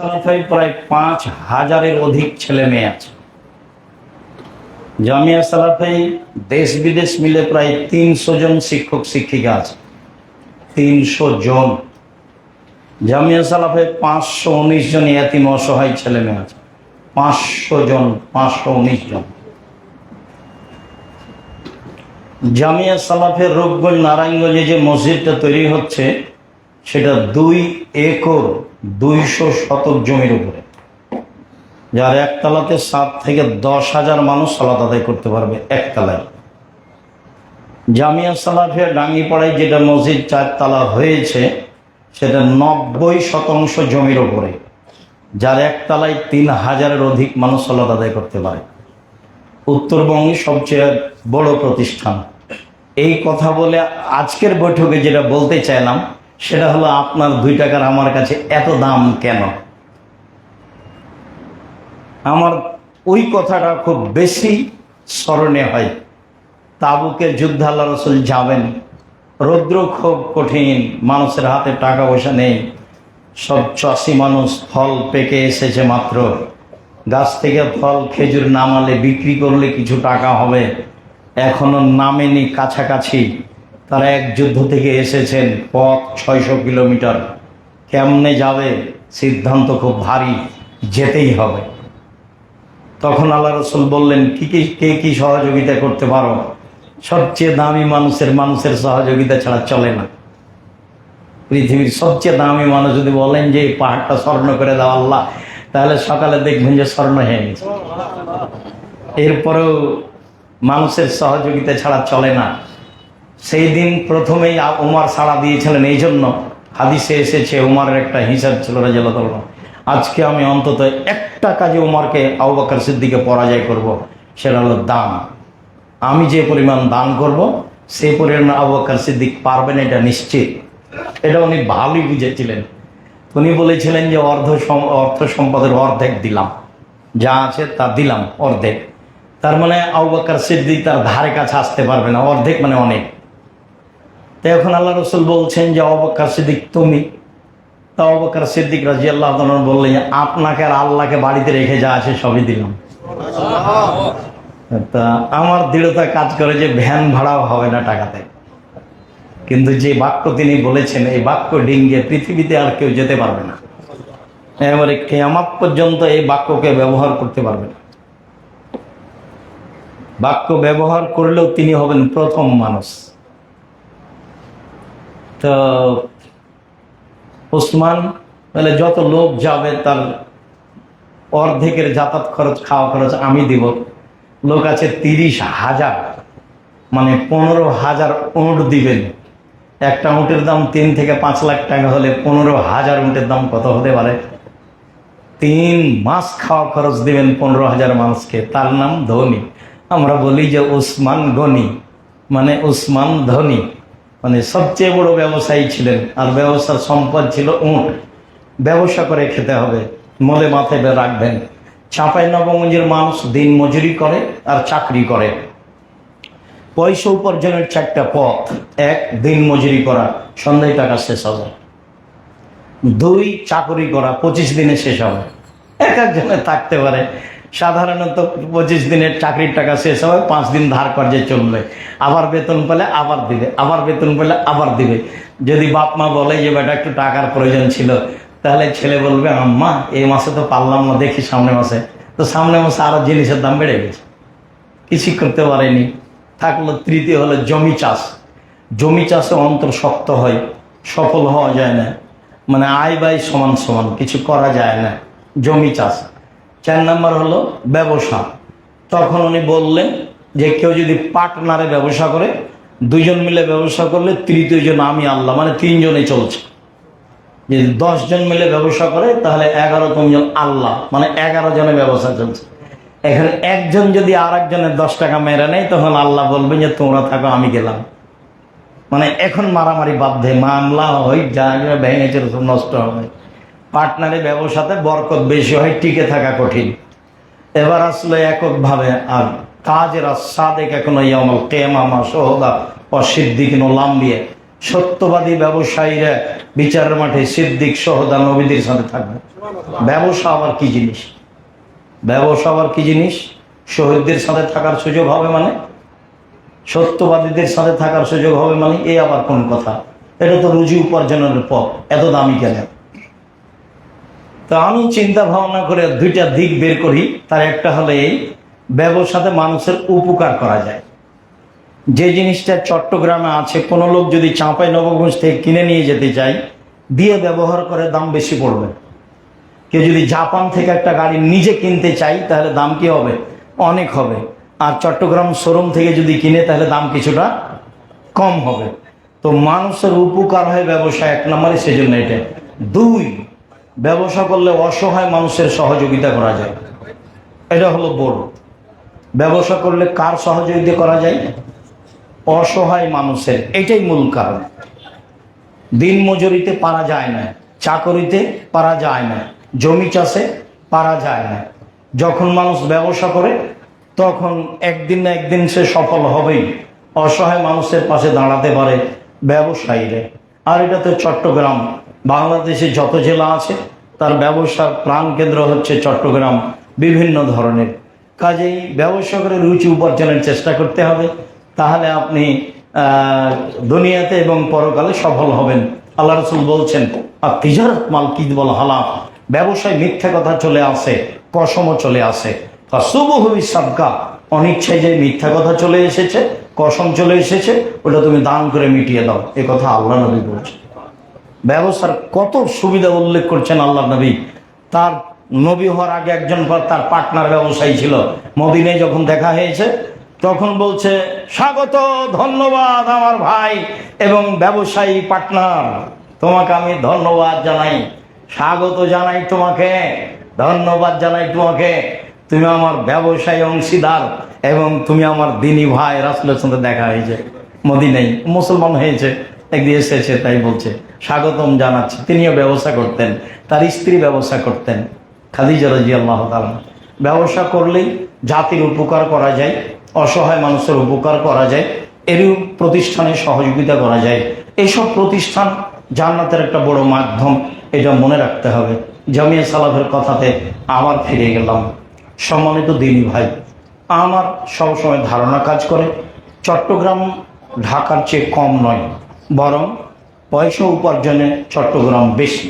সালাফায় প্রায় পাঁচ হাজারের অধিক ছেলে মেয়ে আছে। জামিয়া সালাফাই দেশ বিদেশ মিলে প্রায় তিনশো জন শিক্ষক, শিক্ষিকা আছে। তিনশো জন। জামিয়া সালাফে পাঁচশো উনিশ জন ইয়াতিম অসহায় ছেলে মেয়ে আছে। পাঁচশো জন, পাঁচশো উনিশ জন। জামিয়া সালাফের রূপগঞ্জ নারায়ণগঞ্জে যে মসজিদটা তৈরি হচ্ছে, সেটা দুই একর দুইশো শতক জমির উপরে। যার একতলাতে সাত থেকে দশ হাজার মানুষ সালাত আদায় করতে পারবে একতলায়। জামিয়া সালাফিয়া ডাঙ্গিপাড়ায় যেটা মসজিদ চারতলা হয়েছে, সেটা নব্বই শতাংশ জমির ওপরে যার একতলায় তিন হাজারের অধিক মানুষ সালাত আদায় করতে পারে। উত্তরবঙ্গে সবচেয়ে বড় প্রতিষ্ঠান। এই কথা বলে আজকের বৈঠকে যেটা বলতে চাইলাম সেটা হলো আপনার দুই টাকার আমার কাছে এত দাম কেন? আমার ওই কথাটা খুব বেশি স্মরণে হয়। তাবুকের যুদ্ধ আল্লাহ রসুল যাবেন। রৌদ্র খুব কঠিন, মানুষের হাতে টাকা পয়সা নেই। সব চাষি মানুষ ফল পেকে এসেছে মাত্র। গাছ থেকে ফল খেজুর নামালে বিক্রি করলে কিছু টাকা হবে। এখনও নামেনি কাছাকাছি। তারা এক যুদ্ধ থেকে এসেছেন পথ ছয়শো কিলোমিটার। কেমনে যাবে? সিদ্ধান্ত খুব ভারী। যেতেই হবে। তখন আল্লাহ রসুল বললেন, কি কি, কে কি সহযোগিতা করতে পারো? সবচেয়ে দামি মানুষের মানুষের সহযোগিতা ছাড়া চলে না। পৃথিবীর সবচেয়ে দামি মানুষ যদি বলেন যে, এই পাহাড়টা স্বর্ণ করে দাও আল্লাহ, তাহলে সকালে দেখবেন যে স্বর্ণ হয়ে গেছে। এরপরেও মানুষের সহযোগিতা ছাড়া চলে না। সেই দিন প্রথমেই উমার সাড়া দিয়েছিলেন, এই জন্য হাদিসে এসেছে উমারের একটা হিসাব ছিল রাজিয়াল্লাহ আজকে আমি অন্তত একটা কাজে উমারকে আবু বকর সিদ্দিকে পরাজয় করব, সেটা হলো দান। আমি যে পরিমাণ দান করব সেই পরিমাণ আবু বকর সিদ্দিক পারবেন, এটা নিশ্চিত। এটা উনি ভালোই বুঝেছিলেন। উনি বলেছিলেন যে অর্ধ অর্থ সম্পদের অর্ধেক দিলাম। যা আছে তা দিলাম, অর্ধেক। তার মানে আবু বকর সিদ্দিক তার ধারে কাছে আসতে পারবে না, অর্ধেক মানে অনেক। তো এখন আল্লাহ রসুল বলছেন যে অবকার সিদ্দিক তুমি? তা অবকার সিদ্দিক রাজি আল্লাহ বললেন আপনাকে আর আল্লাহকে বাড়িতে রেখে যা আছে সবই দিলাম। তা আমার দৃঢ়তা কাজ করে যে ভ্যান ভাড়াও হবে না টাকাতে। কিন্তু যে বাক্য তিনি বলেছেন এই বাক্য ডিঙ্গে পৃথিবীতে আর কেউ যেতে পারবে না। এবারে কেয়ামাত পর্যন্ত এই বাক্যকে ব্যবহার করতে পারবে না। বাক্য ব্যবহার করলেও তিনি হবেন প্রথম মানুষ। তো ওসমান, তাহলে যত লোক যাবে তার অর্ধেকের যাতায়াত খরচ, খাওয়া খরচ আমি দিব। লোক আছে তিরিশ হাজার মানে পনেরো হাজার উঁট দিবেন। একটা উঁটের দাম তিন থেকে পাঁচ লাখ টাকা হলে পনেরো হাজার উঁটের দাম কত হতে পারে? তিন মাস খাওয়া খরচ দিবেন পনেরো হাজার মানুষকে, তার নাম ধনী। আমরা বলি যে উসমান গনি মানে উসমান ধনী। মানে সবচেয়ে বড় ব্যবসায়ী ছিলেন, আর ব্যবসার সম্পদ ছিল উঁট। ব্যবসা করে খেতে হবে, মলে মাথায় রাখবেন। চাঁপাই নবগঞ্জের মানুষ দিন মজুরি করে আর চাকরি করে। পয়সা উপার্জনের চারটা পথ। এক, দিন মজুরি করা, সন্ধ্যায় টাকা শেষ হবে। দুই, চাকরি করা, পঁচিশ দিনে শেষ হবে। এক একজনে থাকতে পারে। সাধারণত পঁচিশ দিনের চাকরির টাকা শেষ হবে পাঁচ দিন ধার কর্যে চলবে আবার বেতন পেলে আবার দিবে, আবার বেতন পেলে আবার দিবে। যদি বাপ মা বলে যে বেটা, একটু টাকার প্রয়োজন ছিল। তাহলে ছেলে বলবে, আম্মা, এই মাসে তো পারলাম না, দেখি সামনে মাসে। তো সামনে মাসে আরও জিনিসের দাম বেড়ে গেছে। কিছুই করতে পারেনি। থাকল তৃতীয় হলো জমি চাষ। জমি চাষে অন্তর শক্ত হয়, সফল হওয়া যায় না। মানে আয় ব্যয় সমান সমান, কিছু করা যায় না। জমি চাষ। চার নাম্বার হলো ব্যবসা। তখন উনি বললেন যে কেউ যদি পার্টনারে ব্যবসা করে দুজন মিলে ব্যবসা করলে তৃতীয় জন আমি আল্লাহ মানে তিনজনে চলছে। যদি দশজন মিলে ব্যবসা করে, তাহলে এগারো জন আল্লাহ মানে এগারো জনের ব্যবসা চলছে। এখানে একজন যদি আর একজনের দশ টাকা মেরে নেয়, তখন আল্লাহ বলবেন যে তোমরা থাকো, আমি গেলাম। মানে এখন মারামারি বাধ্যে মামলা হয় যা ভেঙেছে, সব নষ্ট হবে। পার্টনারে ব্যবসাতে বরকত বেশি হয়, টিকে থাকা কঠিন। এবার আসলে এককভাবে আর কাজের সাদেক এখনও ইয়ামল কেমামা সোহদা অসিদ্দিক লাম্বিয়ে। সত্যবাদী ব্যবসায়ীরা বিচারের মাঠে সিদ্দিক সহদা নবীদের সাথে থাকবে। ব্যবসা আবার কি জিনিস? ব্যবসা আবার কি জিনিস? শহীদদের সাথে থাকার সুযোগ হবে মানে? সত্যবাদীদের সাথে থাকার সুযোগ হবে মানে? এ আবার কোন কথা? এটা তো রুজি উপার্জনের পথ। এত দামি কেন? তো আমি চিন্তা ভাবনা করে দুইটা দিক বের করি। তার একটা হলো এই ব্যবসাতে মানুষের উপকার করা যায়। যে জিনিসটা চট্টগ্রামে আছে, কোনো লোক যদি চাঁপাই নবগঞ্জ থেকে কিনে নিয়ে যেতে চায়, দিয়ে ব্যবহার করে দাম বেশি পড়বে। কেউ যদি জাপান থেকে একটা গাড়ি নিজে কিনতে চাই তাহলে দাম কি হবে? অনেক হবে। আর চট্টগ্রাম শোরুম থেকে যদি কিনে, তাহলে দাম কিছুটা কম হবে। তো মানুষের উপকার হয় ব্যবসা এক নম্বরে, সেজন্য এটা। দুই ব্যবসা করলে অসহায় মানুষের সহযোগিতা করা যায়। এটা হলো বোর্ড। ব্যবসা করলে কার সহযোগিতা করা যায়? অসহায় মানুষের। এটাই মূল কারণ। দিন মজুরিতে পারা যায় না, চাকরিতে পারা যায় না, জমি চাষে পারা যায় না। যখন মানুষ ব্যবসা করে, তখন একদিন না একদিন সে সফল হবেই। অসহায় মানুষের পাশে দাঁড়াতে পারে ব্যবসায়ীরা। আর এটা তো চট্টগ্রাম বাংলাদেশে যত জেলা আছে, তার ব্যবসার প্রাণকেন্দ্র হচ্ছে চট্টগ্রাম বিভিন্ন ধরনের। কাজেই ব্যবসা করে রুচি উপার্জনের চেষ্টা করতে হবে, তাহলে আপনি দুনিয়াতে এবং পরকালে সফল হবেন। আল্লাহ রসুল বলছেন, আর তিজারত মাল কি বল হালাম ব্যবসায় মিথ্যা কথা চলে আসে, কসমও চলে আসে। শুভহবি সাবকা অনিচ্ছায় যে মিথ্যা কথা চলে এসেছে, কসম চলে এসেছে, ওটা তুমি দান করে মিটিয়ে দাও। এ কথা আল্লাহ নবী বলছে ব্যবসার কত সুবিধা উল্লেখ করছেন আল্লাহ নবী। তার নবী হওয়ার আগে একজন তার পার্টনার ব্যবসায়ী ছিল। মদিনে যখন দেখা হয়েছে, তখন বলছে, স্বাগত, ধন্যবাদ আমার ভাই এবং ব্যবসায়ী পার্টনার তোমাকে আমি ধন্যবাদ জানাই। স্বাগত জানাই তোমাকে, ধন্যবাদ জানাই তোমাকে। তুমি আমার ব্যবসায়ী অংশীদার এবং তুমি আমার দিনী ভাই। রাসুলের সাথে দেখা হয়েছে। মদিনাই মুসলমান হয়েছে, একদিন এসেছে, তাই বলছে। স্বাগতম জানাচ্ছি। তিনিও ব্যবসা করতেন, তার স্ত্রী ব্যবসা করতেন, খাদিজা রাজি আল্লাহ ব্যবসা করলেই জাতির উপকার করা যায়, অসহায় মানুষের উপকার করা যায় এরই প্রতিষ্ঠানে সহযোগিতা করা যায়। এইসব প্রতিষ্ঠান জান্নাতের একটা বড় মাধ্যম, এটা মনে রাখতে হবে। জামিয়া সালাফের কথাতে আবার ফিরে গেলাম। সম্মানিত দিনী ভাই, আমার সবসময় ধারণা কাজ করে, চট্টগ্রাম ঢাকার চেয়ে কম নয়, বরং পয়সা উপার্জনে চট্টগ্রাম বেশি।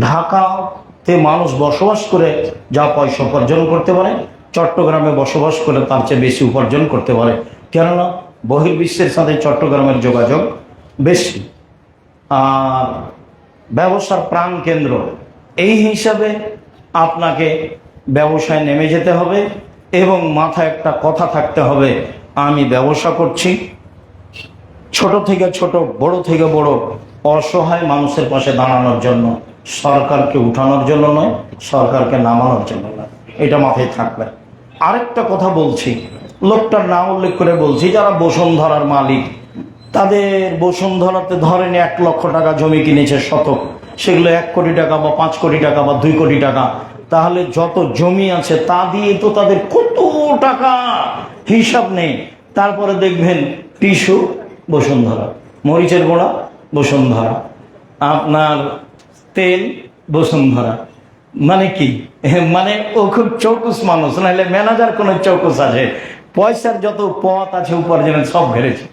ঢাকাতে মানুষ বসবাস করে যা পয়সা উপার্জন করতে পারে, চট্টগ্রামে বসবাস করে তার চেয়ে বেশি উপার্জন করতে পারে। কেননা বহির্বিশ্বের সাথে চট্টগ্রামের যোগাযোগ বেশি। আর ব্যবসার প্রাণ কেন্দ্র, এই হিসাবে আপনাকে ব্যবসায় নেমে যেতে হবে এবং মাথায় একটা কথা থাকতে হবে, আমি ব্যবসা করছি। ছোট থেকে ছোট, বড় থেকে বড়, অসহায় মানুষের পাশে দাঁড়ানোর জন্য, সরকারকে উঠানোর জন্য নয়, সরকারকে নামানোর জন্য নয়। এটা মাথায় থাকবে। আরেকটা কথা বলছি, লোকটার নাম উল্লেখ করে বলছি, যারা বসুন্ধরার মালিক, তাদের বসুন্ধরাতে ধরেন এক লক্ষ টাকা জমি কিনেছে শতক, সেগুলো এক কোটি টাকা বা পাঁচ কোটি টাকা বা দুই কোটি টাকা, তাহলে যত জমি আছে তা দিয়ে তো তাদের কত টাকা হিসাব নেই। তারপরে দেখবেন টিস্যু বসুন্ধরা। মরিচের গোড়া, বসুন্ধরা। আপনার তেল, বসুন্ধরা। মানে কি? মানে ও খুব চৌকুস মানুষ, নাহলে ম্যানেজার কোনো চৌকুস আছে। পয়সার যত পথ আছে উপার্জনের সব ঘেরেছে।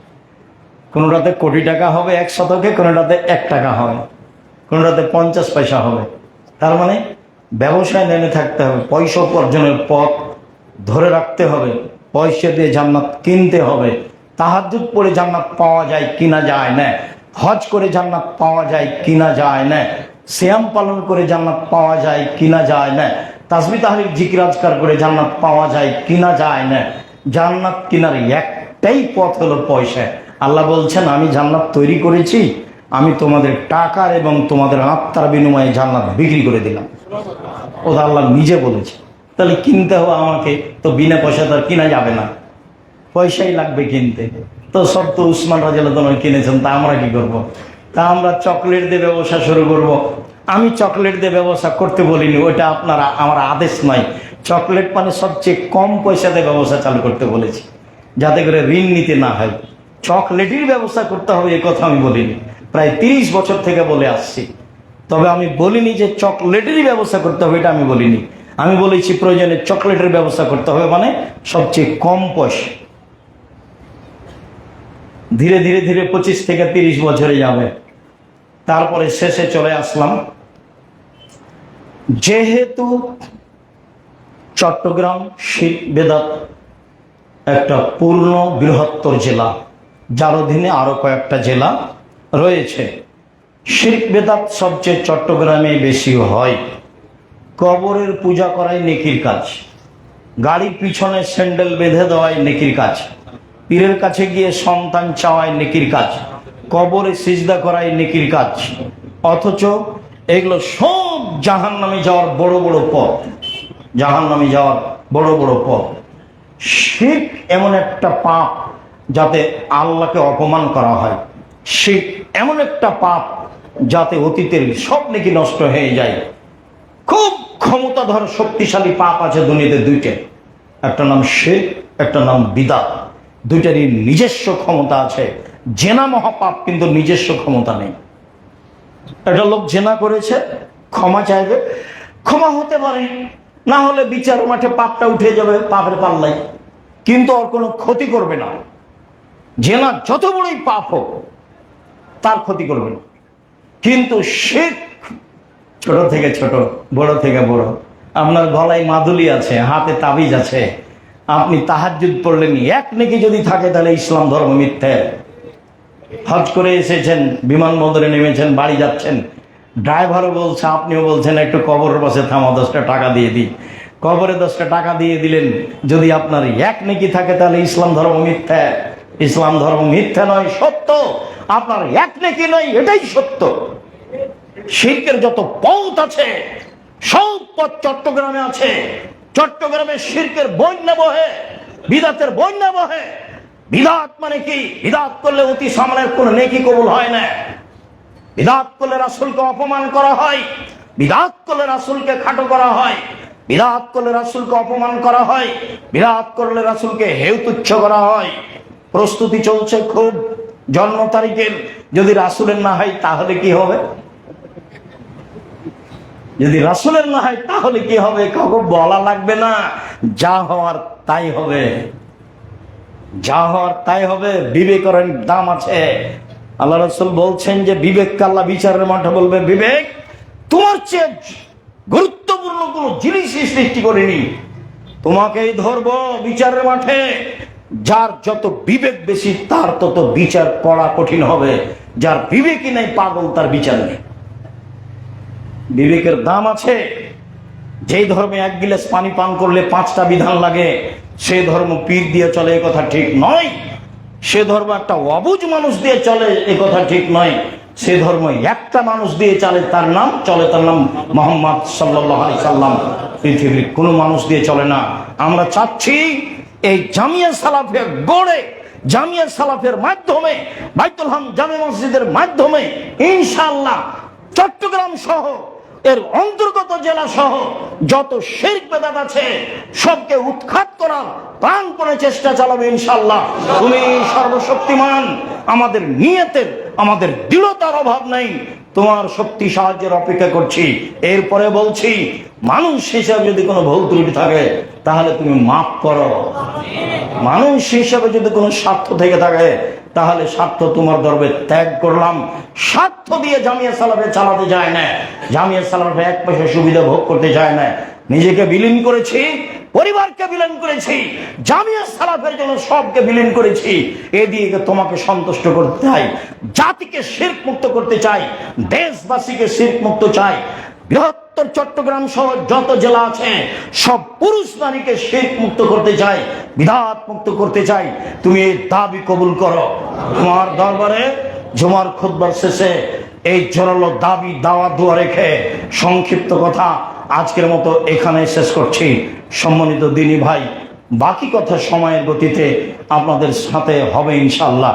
কোনোটাতে কোটি টাকা হবে এক শতকে কোনোটাতে এক টাকা হবে। কোনোটাতে পঞ্চাশ পয়সা হবে। তার মানে ব্যবসায় নেমে থাকতে হবে, পয়সা উপার্জনের পথ ধরে রাখতে হবে, পয়সা দিয়ে জান্নাত কিনতে হবে। তাহাজুদ পরে জান্নাত পাওয়া যায় কিনা যায় না, হজ করে জান্নাত পাওয়া যায় কিনা যায় না শ্যাম পালন করে জান্নাত পাওয়া যায় কিনা যায় না, তাসবি তাহলে জিকিরাজকার করে জান্নাত পাওয়া যায় কিনা যায় না, জান্নাত কিনার একটাই পথ হলো পয়সা। আল্লাহ বলছেন, আমি জান্নাত তৈরি করেছি, আমি তোমাদের টাকার এবং তোমাদের আত্মার বিনিময়ে জান্নাত বিক্রি করে দিলাম। ওটা আল্লাহ নিজে বলেছে। তাহলে কিনতে হবে আমাকে, তো বিনা পয়সা তো আর কিনা যাবে না। পয়সাই লাগবে কিনতে। তো সব তো উসমান রাজিয়াল কিনেছেন, তা আমরা কি করব। তা আমরা চকলেট দিয়ে ব্যবসা শুরু করব। আমি চকলেট দিয়ে ব্যবসা করতে বলিনি, ওইটা আপনারা আমার আদেশ নয়। চকলেট মানে সবচেয়ে কম পয়সাতে ব্যবসা চালু করতে বলেছি, যাতে করে ঋণ নিতে না হয়। চকলেটের ব্যবস্থা করতে হবে, এ কথা আমি বলিনি। প্রায় তিরিশ বছর থেকে বলে আসছি। তবে আমি বলিনি যে চকলেটেরই ব্যবস্থা করতে হবে, এটা আমি বলিনি। আমি বলেছি প্রয়োজনে চকলেটের ব্যবস্থা করতে হবে মানে সবচেয়ে কম পয়সা। ধীরে ধীরে ধীরে পঁচিশ থেকে তিরিশ বছরে যাবে। তারপরে শেষে চলে আসলাম। যেহেতু চট্টগ্রাম শীত বেদাত একটা পূর্ণ বৃহত্তর জেলা, যার অধীনে আরও কয়েকটা জেলা রয়েছে। শির্ক বেদাত সবচেয়ে চট্টগ্রামে বেশি হয়। কবরের পূজা করাই নেকির কাজ। গাড়ির পিছনে স্যান্ডেল বেঁধে দেওয়াই নেকির কাজ। পীরের কাছে গিয়ে সন্তান চাওয়ায় নেকির কাজ, কবরে সিজদা করাই নেকির কাজ। অথচ এগুলো সব জাহান নামে যাওয়ার বড় বড় পথ। জাহান নামে যাওয়ার বড় বড় পথ। শিখ এমন একটা পাপ যাতে আল্লাহকে অপমান করা হয়। শিখ এমন একটা পাপ যাতে অতীতের সব নাকি নষ্ট হয়ে যায়। খুব ক্ষমতাধর শক্তিশালী পাপ আছে দুনিয়াতে দুইটা। একটা নাম শেখ একটা নাম বিদাত। দুইটারই নিজস্ব ক্ষমতা আছে। জেনা মহাপাপ, কিন্তু নিজস্ব ক্ষমতা নেই। একটা লোক জেনা করেছে, ক্ষমা চাইবে। ক্ষমা হতে পারে, না হলে বিচার মাঠে পাপটা উঠে যাবে, পাপের পাল্লাই কিন্তু ওর কোনো ক্ষতি করবে না। জেনা যত বড়ই পাপ হোক, তার ক্ষতি করবে না। কিন্তু শেখ ছোট থেকে ছোট, বড় থেকে বড়। আপনার গলায় মাদুলি আছে, হাতে তাবিজ আছে। আপনি তাহাজুদ পড়লেন, এক নাকি যদি থাকে তাহলে ইসলাম ধর্ম মিথ্যে। হজ করে এসেছেন, বিমানবন্দরে নেমেছেন, বাড়ি যাচ্ছেন। ড্রাইভারও বলছে, আপনিও বলছেন, একটু কবরের পাশে থামা, দশটা টাকা দিয়ে দিই। কবরে দশটা টাকা দিয়ে দিলেন, যদি আপনার এক নেকি থাকে তাহলে ইসলাম ধর্ম মিথ্যা। ইসলাম ধর্ম মিথ্যা নয়, সত্য। আপনার এক নেকি নয়, এটাই সত্য। শিল্পের যত পথ আছে, সব পথ চট্টগ্রামে আছে। চট্টগ্রামে শিল্পের বন্যা বহে বিদাতের বন্যা বহে বিদাত মানে কি? বিদাত করলে অতি সামনের কোন নেকি কবুল হয় না। বিদাত করলে রাসুলকে অপমান করা হয়। বিদাত করলে রাসুলকে খাটো করা হয়। বিরাট করলে রাসুলকে অপমান করা হয়। বিরাট করলে রাসুলকে হেউ তুচ্ছ করা হয়। প্রস্তুতি চলছে খুব জন্ম তারিখের। যদি রাসুলের না হয়, তাহলে কি হবে? যদি রাসুলের না হয়, তাহলে কি হবে? কাউকে বলা লাগবে না। যা হওয়ার তাই হবে। যা হওয়ার তাই হবে, বিবেকের দাম আছে। আল্লাহ রসুল বলছেন যে বিবেক আল্লাহ বিচারের মাঠে বলবে, বিবেক, তোমার চেয়ে গুরুত্বপূর্ণ কোন জিনিসই সৃষ্টি করিনি। তোমাকেই ধরবো বিচারের মাঠে। যার যত বিবেক বেশি, তার তত বিচার করা কঠিন হবে। যার বিবেকই নেই, পাগল, তার বিচার নেই। বিবেকের দাম আছে। যেই ধর্মে এক গিলাস পানি পান করলে পাঁচটা বিধান লাগে, সে ধর্ম পীর দিয়ে চলে, এ কথা ঠিক নয়। সে ধর্ম একটা অবুজ মানুষ দিয়ে চলে, এ কথা ঠিক নয়। সে ধর্ম একটা মানুষ দিয়ে চলে, তার নাম চলে, তার নাম মোহাম্মদ সাল্লাহ আলি সাল্লাম। পৃথিবীর কোনো মানুষ দিয়ে চলে না। আমরা চাচ্ছি এই জামিয়া সালাফে গড়ে, জামিয়া সালাফের মাধ্যমে, বাইতুল হাম জামে মসজিদের মাধ্যমে ইনশাল্লাহ চট্টগ্রাম সহ এর অন্তর্গত জেলা সহ যত শেরক বেদাত আছে, সবকে উৎখাত করার প্রাণপণে চেষ্টা চালাবে ইনশাল্লাহ তুমি সর্বশক্তিমান, আমাদের নিয়তের, আমাদের দৃঢ়তার অভাব নেই। তোমার শক্তি সাহায্যের অপেক্ষা করছি। এরপরে বলছি, মানুষ হিসাবে যদি কোনো ভুল ত্রুটি থাকে, তাহলে তুমি মাফ করো। মানুষ হিসাবে যদি কোনো স্বার্থ থেকে থাকে তাহলে স্বার্থ তোমার দরবে ত্যাগ করলাম। স্বার্থ দিয়ে জামিয়া সালাফে চালাতে যায় না। জামিয়া সালাফে এক পয়সা সুবিধা ভোগ করতে যায় না। নিজেকে বিলীন করেছি, পরিবারকে বিলীন করেছি, জামিয়া সালাফের জন্য সবকে বিলীন করেছি। এদিকে তোমাকে সন্তুষ্ট করতে চাই, জাতিকে শির্ক মুক্ত করতে চাই, দেশবাসীকে শির্ক মুক্ত চাই। বৃহত্তর চট্টগ্রাম সহ যত জেলা আছে, সব পুরুষ নারীকে শেখ মুক্ত করতে চাই। বিধাত মুক্ত করতে চাই, তুমি এই দাবি কবুল করো। তোমার দরবারে জমার খুদবার শেষে এই জোরালো দাবি, দাওয়া, দোয়া রেখে সংক্ষিপ্ত কথা আজকের মতো এখানে শেষ করছি। সম্মানিত দিনী ভাই, বাকি কথা সময়ের গতিতে আপনাদের সাথে হবে ইনশাল্লাহ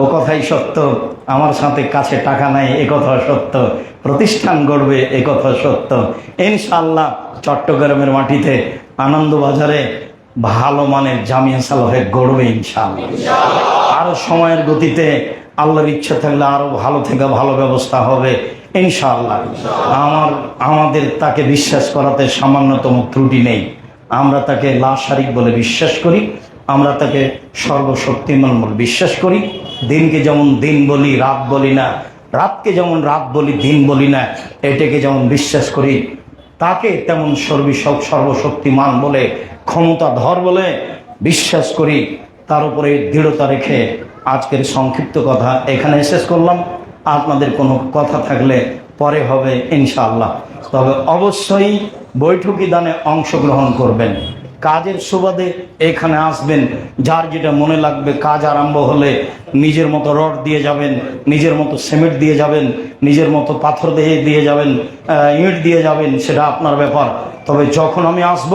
ও কথাই সত্য, আমার সাথে কাছে টাকা নাই, এ কথা সত্য। প্রতিষ্ঠান গড়বে, এ কথা সত্য। ইনশাল্লাহ চট্টগ্রামের মাটিতে আনন্দবাজারে ভালো মানের জামিয়া সালাহে গড়বে ইনশাল্লাহ আর সময়ের গতিতে আল্লাহর ইচ্ছা থাকলে আরও ভালো থেকে ভালো ব্যবস্থা হবে ইনশাআল্লাহ। আমার, আমাদের তাকে বিশ্বাস করাতে সামান্যতম ত্রুটি নেই। আমরা তাকে লাশারিক বলে বিশ্বাস করি। আমরা তাকে সর্বশক্তিমান বলে বিশ্বাস করি। দিনকে যেমন দিন বলি, রাত বলি না, রাতকে যেমন রাত বলি, দিন বলি না, এটাকে যেমন বিশ্বাস করি, তাকে তেমন সর্বশক্তিমান বলে ক্ষমতাধর বলে বিশ্বাস করি, তার উপরে দৃঢ়তা রেখে আজকের সংক্ষিপ্ত কথা এখানে শেষ করলাম। আপনাদের কোনো কথা থাকলে পরে হবে ইনশাআল্লাহ। তবে অবশ্যই বৈঠকি দানে অংশগ্রহণ করবেন। কাজের সুবাদে এখানে আসবেন, যার যেটা মনে লাগবে কাজ আরম্ভ হলে নিজের মতো রড দিয়ে যাবেন, নিজের মতো সিমেন্ট দিয়ে যাবেন, নিজের মতো পাথর দিয়ে দিয়ে যাবেন ইট দিয়ে যাবেন, সেটা আপনার ব্যাপার। তবে যখন আমি আসব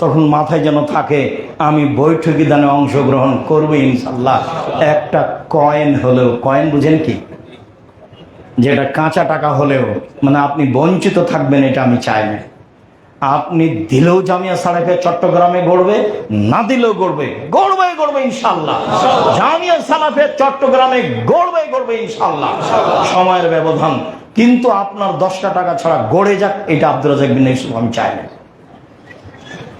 তখন মাথায় যেন থাকে, আমি বৈঠকি দানে অংশগ্রহণ করব ইনশাল্লাহ। একটা কয়েন হলেও, কয়েন বুঝেন কি? যেটা কাঁচা টাকা হলেও মানে আপনি বঞ্চিত থাকবেন, এটা আমি চাই না। আপনি দিলেও জামিয়া সালাফে চট্টগ্রামে গড়বে, না দিলেও গড়বে গড়বে গড়বে ইনশাল্লাহ। জামিয়া সালাফে চট্টগ্রামে গড়বে গড়বে ইনশাল্লাহ। সময়ের ব্যবধান, কিন্তু আপনার দশটা টাকা ছাড়া গড়ে যাক, এটা আব্দুল রাজাক বিন ইউসুফ, আমি চাই না।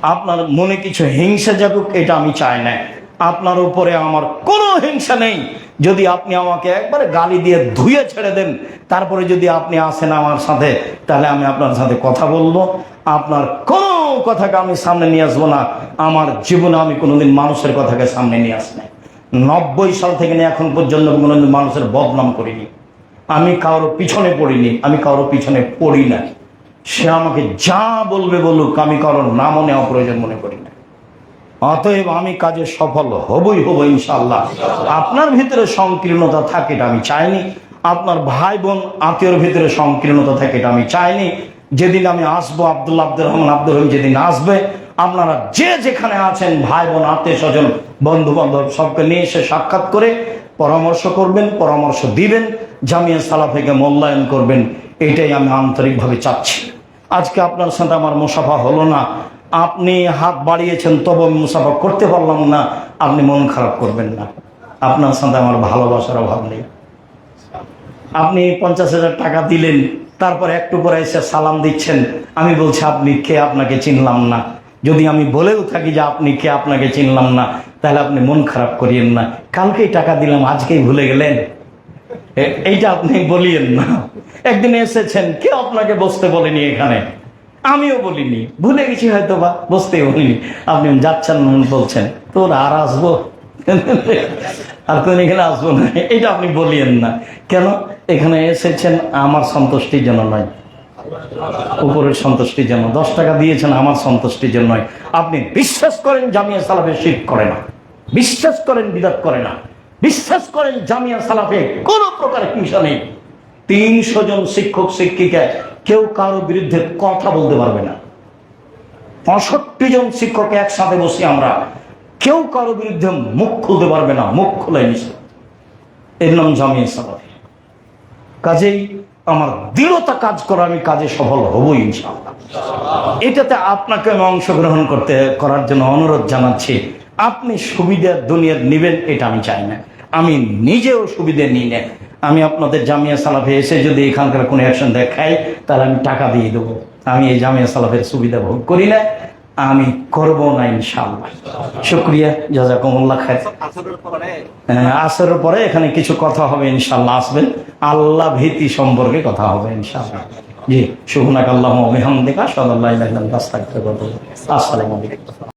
আপনার মনে কিছু হিংসা জাগুক, এটা আমি চাই না। আপনার উপরে আমার কোনো হিংসা নেই। যদি আপনি আমাকে একবারে গালি দিয়ে ধুয়ে ছেড়ে দেন, তারপরে যদি আপনি আসেন আমার সাথে, তাহলে আমি আপনার সাথে কথা বলব। আপনার কোনো কথাকে আমি সামনে নিয়ে আসব না। আমার জীবনে আমি কোনোদিন মানুষের কথাকে সামনে নিয়ে আসি নাই। নব্বই সাল থেকে নিয়ে এখন পর্যন্ত কোনোদিন মানুষের বদনাম করিনি। আমি কারোর পিছনে পড়িনি। আমি কারোর পিছনে পড়ি না সে আমাকে যা বলবে বলুক, আমি কারোর নামও নেওয়া প্রয়োজন মনে করি না। অতএব আমি কাজে সফল হবই হব ইনশাল্লাহ আপনার ভিতরে সংকীর্ণতা থাকে এটা আমি চাইনি। আপনার ভাই বোন আত্মীয়র ভিতরে সংকীর্ণতা থাকে এটা আমি চাইনি। যেদিন আমি আসব, আব্দুল্লাহ আব্দুর রহমান আব্দুর রহিম যেদিন আসবে, আপনারা যে যেখানে আছেন ভাই বোন আত্মীয় স্বজন বন্ধু বান্ধব সবকে নিয়ে এসে সাক্ষাৎ করে পরামর্শ করবেন, পরামর্শ দিবেন, জামিয়া সালাফেকে মূল্যায়ন করবেন। এটাই আমি আন্তরিকভাবে চাচ্ছি। আজকে আপনার সাথে আমার মুসাফা হলো না। আপনি হাত বাড়িয়েছেন, তবু আমি মুসাফা করতে পারলাম না। আপনি মন খারাপ করবেন না। আপনার সাথে আমার ভালোবাসার অভাব নেই। আপনি পঞ্চাশ হাজার টাকা দিলেন, তারপর একটু পরে এসে সালাম দিচ্ছেন। আমি বলছি, আপনি কে? আপনাকে চিনলাম না। যদি আমি বলেও থাকি যে আপনি কে, আপনাকে চিনলাম না, তাহলে আপনি মন খারাপ করিয়েন না। কালকেই টাকা দিলাম, আজকেই ভুলে গেলেন। এইটা আপনি বলিয়েন না। একদিন এসেছেন কে আপনাকে বসতে বলেনি এখানে। আমিও বলিনি। ভুলে গেছি হয়তো বা বসতে বলিনি। আপনি যাচ্ছেন বলছেন, তোর আর আসব? আর কোন এখানে আসব না। এটা আপনি বলিয়েন না। কেন? এখানে এসেছেন, আমার সন্তুষ্টির জন্য নয়। উপরের সন্তুষ্টির জন্য দশ টাকা দিয়েছেন, আমার সন্তুষ্টির জন্য আপনি বিশ্বাস করেন, জামিয়া সালাফে শিখ করে না। বিশ্বাস করেন, বিদাত করে না। বিশ্বাস করেন জামিয়া সালাফে, কোনো প্রকার হিংসা নেই। তিনশো জন শিক্ষক, শিক্ষিকা কেউ কারও বিরুদ্ধে কথা বলতে পারবে না। পঁয়ষট্টি জন শিক্ষক একসাথে বসে আমরা কেউ কারও বিরুদ্ধে মুখ খুলতে পারবে না, মুখ খুলে নিছে এর নাম জামিয়া সালাফি। কাজেই আমার দৃঢ়তা কাজ করা আমি কাজে সফল হবই ইনশাআল্লাহ। এটাতে আপনাকে আমি অংশগ্রহণ করতে, করার জন্য অনুরোধ জানাচ্ছি। আপনি সুবিধা দুনিয়ার নেবেন, এটা আমি চাই না। আমি নিজেও সুবিধা নিই না। আমি আপনাদের জামিয়া সালাফে এসে যদি এখানকার কোনো অ্যাকশন দেখাই, তাহলে আমি টাকা দিয়ে দেবো। আমি এই জামিয়া সালাফের সুবিধা ভোগ করি না। আমি করব না ইনশাআল্লাহ। শুক্রিয়া, জাজাকুমুল্লাহ খায় আসরের পরে এখানে কিছু কথা হবে ইনশাল্লাহ আসবেন আল্লাহ ভীতি সম্পর্কে কথা হবে ইনশাল্লাহ জি শুভনাক আল্লাহ মেহামদিকা সদাল্লাহ আসসালামু আলাইকুম।